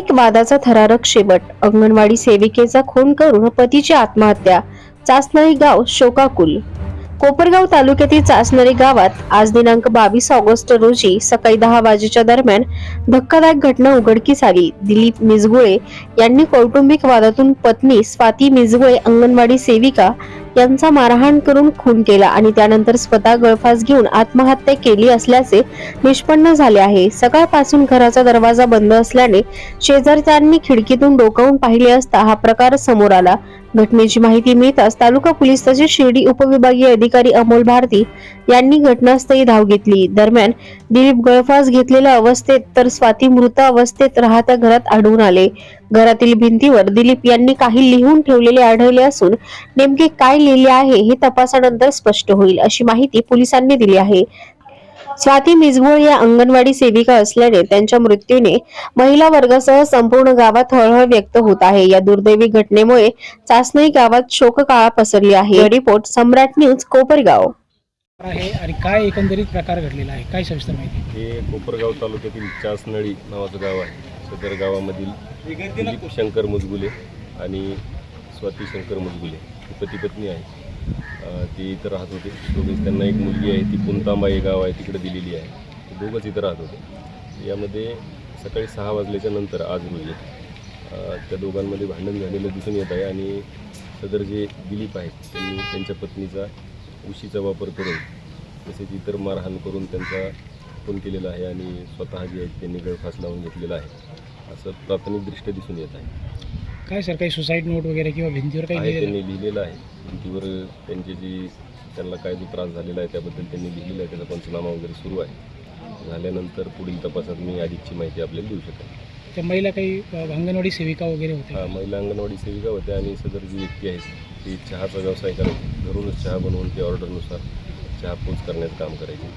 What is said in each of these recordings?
कौटुंबिक वादाचा थरारक शेवट. अंगणवाडी सेविकेचा खून करून पतीची आत्महत्या. चासनळी गाव शोकाकुल. कोपरगाव तालुक्यातील चाचणारी गावात आज दिनांक बावीस ऑगस्ट रोजी सकाळी दहा वाजेच्या दरम्यान धक्कादायक घटना उघडकीस आली. दिलीप मिजगुळे यांनी कौटुंबिक वादातून पत्नी स्वाती मिजगुळे अंगणवाडी सेविका यांचा मारहाण करून खून केला आणि त्यानंतर स्वतः गळफास घेऊन आत्महत्या केली असल्याचे निष्पन्न झाले आहे. सकाळपासून घराचा दरवाजा बंद असल्याने शेजारच्यांनी खिडकीतून डोकावून पाहिले असता हा प्रकार समोर आला. घटनेची माहिती मिळताच तालुका पोलीस तसेच शिर्डी उपविभागीय अधिकारी अमोल भारती यांनी घटनास्थळी धाव घेतली. दरम्यान दिलीप गळफास घेतलेल्या अवस्थेत तर स्वाती मृत अवस्थेत राहत्या घरात आढळून आले. घरातील भिंतीवर दिलीप यांनी काही लिहून ठेवलेले आढळले असून नेमके काय लिहिले आहे हे तपासानंतर स्पष्ट होईल अशी माहिती पोलिसांनी दिली आहे. स्वाती मिजगुळ या अंगणवाडी सेविका असल्याने त्यांच्या मृत्यूने महिला वर्गासह संपूर्ण गावात हळहळ व्यक्त होत आहे. या दुर्दैवी घटनेमुळे चासनई गावात शोककाळा पसरली आहे. Report Samrat news Kopargaon. आहे आणि काय एकंदरीत प्रकार घडलेला आहे? काय सविस्तर माहिती हे कोपरगाव तालुक्यातील चासनळी नावाचं गाव आहे. सदर गावामधील दिलीप शंकर मुजगुले आणि स्वाती शंकर मुजगुले ही पती पत्नी आहे ते इथं राहत होते. दोघेच त्यांना एक मुलगी आहे ती पुंतांबा हे गाव आहे तिकडे दिलेली आहे. ते दोघंच इथं राहत होते. यामध्ये सकाळी सहा वाजल्याच्या नंतर आज रोजी त्या दोघांमध्ये भांडण झालेलं दिसून येत आहे आणि सदर जे दिलीप आहेत त्यांनी त्यांच्या पत्नीचा उशीचा वापर करून तसेच इतर मारहाण करून त्यांचा खून केलेला आहे आणि स्वतः जे आहेत त्यांनी गळफास लावून घेतलेला आहे. असं प्राथमिकदृष्ट्या दिसून येत आहे. काय सर काही सुसाईड नोट वगैरे किंवा भिंतीवर काही त्यांनी लिहिलेलं आहे. भिंतीवर त्यांची जी त्यांना काय जो त्रास झालेला आहे त्याबद्दल त्यांनी लिहिलेलं आहे त्याचा पंचनामा वगैरे सुरू आहे. झाल्यानंतर पुढील तपासात मी अधिकची माहिती आपल्याला देऊ शकेन. त्या महिला काही अंगणवाडी सेविका वगैरे होते हा, महिला अंगणवाडी सेविका होत्या आणि सदर जी व्यक्ती आहे ती चहाचा व्यवसाय करत घरूनच चहा बनवून त्या ऑर्डरनुसार चहा पोच करण्याचं काम करायचे.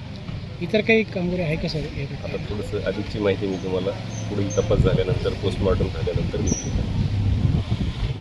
इतर काही कामगारी आहे का सर आता थोडंसं अधिकची माहिती मी तुम्हाला पुढील तपास झाल्यानंतर पोस्टमॉर्टम झाल्यानंतर देऊ शकेन.